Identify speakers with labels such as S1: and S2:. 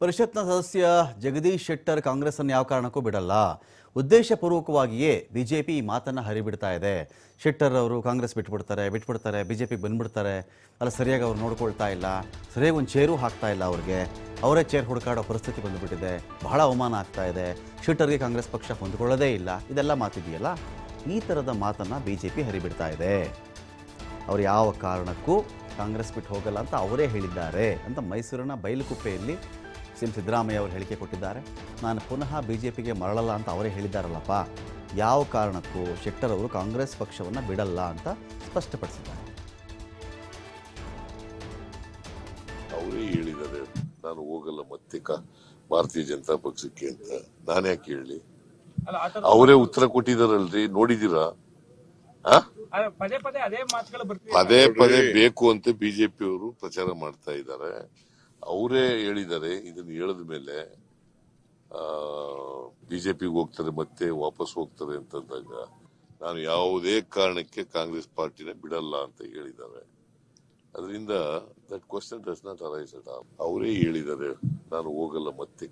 S1: ಪರಿಷತ್ನ ಸದಸ್ಯ ಜಗದೀಶ್ ಶೆಟ್ಟರ್ ಕಾಂಗ್ರೆಸ್ ಅನ್ನು ಯಾವ ಕಾರಣಕ್ಕೂ ಬಿಡಲ್ಲ. ಉದ್ದೇಶಪೂರ್ವಕವಾಗಿಯೇ ಬಿಜೆಪಿ ಈ ಮಾತನ್ನು ಹರಿಬಿಡ್ತಾ ಇದೆ. ಶೆಟ್ಟರ್ ಅವರು ಕಾಂಗ್ರೆಸ್ ಬಿಟ್ಬಿಡ್ತಾರೆ ಬಿಟ್ಬಿಡ್ತಾರೆ ಬಿಜೆಪಿಗೆ ಬಂದ್ಬಿಡ್ತಾರೆ. ಅಲ್ಲ, ಸರಿಯಾಗಿ ಅವ್ರು ನೋಡ್ಕೊಳ್ತಾ ಇಲ್ಲ, ಸರಿಯಾಗಿ ಒಂದು ಚೇರು ಹಾಕ್ತಾ ಇಲ್ಲ ಅವ್ರಿಗೆ. ಅವರೇ ಚೇರ್ ಹುಡುಕಾಡೋ ಪರಿಸ್ಥಿತಿ ಬಂದುಬಿಟ್ಟಿದೆ. ಬಹಳ ಅವಮಾನ ಆಗ್ತಾ ಇದೆ. ಶೆಟ್ಟರ್ಗೆ ಕಾಂಗ್ರೆಸ್ ಪಕ್ಷ ಹೊಂದ್ಕೊಳ್ಳೋದೇ ಇಲ್ಲ. ಇದೆಲ್ಲ ಮಾತಿದೆಯಲ್ಲ? ಈ ಥರದ ಮಾತನ್ನು ಬಿ ಜೆ ಹರಿಬಿಡ್ತಾ ಇದೆ. ಅವ್ರು ಯಾವ ಕಾರಣಕ್ಕೂ ಕಾಂಗ್ರೆಸ್ ಬಿಟ್ಟು ಹೋಗಲ್ಲ ಅಂತ ಅವರೇ ಹೇಳಿದ್ದಾರೆ ಅಂತ ಮೈಸೂರಿನ ಬೈಲುಕುಪ್ಪೆಯಲ್ಲಿ ಸಿ ಎಂ ಸಿದ್ದರಾಮಯ್ಯ ಅವರು ಹೇಳಿಕೆ ಕೊಟ್ಟಿದ್ದಾರೆ. ನಾನು ಪುನಃ ಬಿ ಜೆ ಪಿಗೆ ಮರಳಲ್ಲ ಅಂತ ಅವರೇ ಹೇಳಿದ್ದಾರಲ್ಲಪ್ಪ. ಯಾವ ಕಾರಣಕ್ಕೂ ಶೆಟ್ಟರ್ ಅವರು ಕಾಂಗ್ರೆಸ್ ಪಕ್ಷವನ್ನು ಬಿಡಲ್ಲ ಅಂತ ಸ್ಪಷ್ಟಪಡಿಸಿದ್ದಾರೆ.
S2: ಅವರೇ ಹೇಳಿದ್ದಾರೆ ನಾನು ಹೋಗಲ್ಲ ಮತ್ತೆ ಭಾರತೀಯ ಜನತಾ ಪಕ್ಷಕ್ಕೆ ಅಂತ. ನಾನ್ಯಾಕೆ ಹೇಳಿ?
S3: ಅಲ್ಲ
S2: ಅವರೇ ಉತ್ತರ ಕೊಟ್ಟಿದಾರಲ್ರಿ ನೋಡಿದೀರಾ
S3: ಪದೇ ಪದೇ ಅದೇ ಮಾತುಗಳು ಬರ್ತಿದೆ.
S2: ಪದೇ ಪದೇ ಬೇಕು ಅಂತ ಬಿಜೆಪಿ ಅವರು ಪ್ರಚಾರ ಮಾಡ್ತಾ ಇದ್ದಾರೆ. ಅವರೇ ಹೇಳಿದ್ದಾರೆ, ಇದನ್ನು ಹೇಳಿದ ಮೇಲೆ ಬಿಜೆಪಿಗೆ ಹೋಗ್ತಾರೆ, ಮತ್ತೆ ವಾಪಸ್ ಹೋಗ್ತಾರೆ ಅಂತಂದಾಗ ನಾನು ಯಾವುದೇ ಕಾರಣಕ್ಕೆ ಕಾಂಗ್ರೆಸ್ ಪಾರ್ಟಿನ ಬಿಡಲ್ಲ ಅಂತ ಹೇಳಿದ್ದಾರೆ. ಅದರಿಂದ that question does not arise ಅವರೇ ಹೇಳಿದ್ದಾರೆ, ನಾನು ಹೋಗಲ್ಲ, ಮತ್ತೆ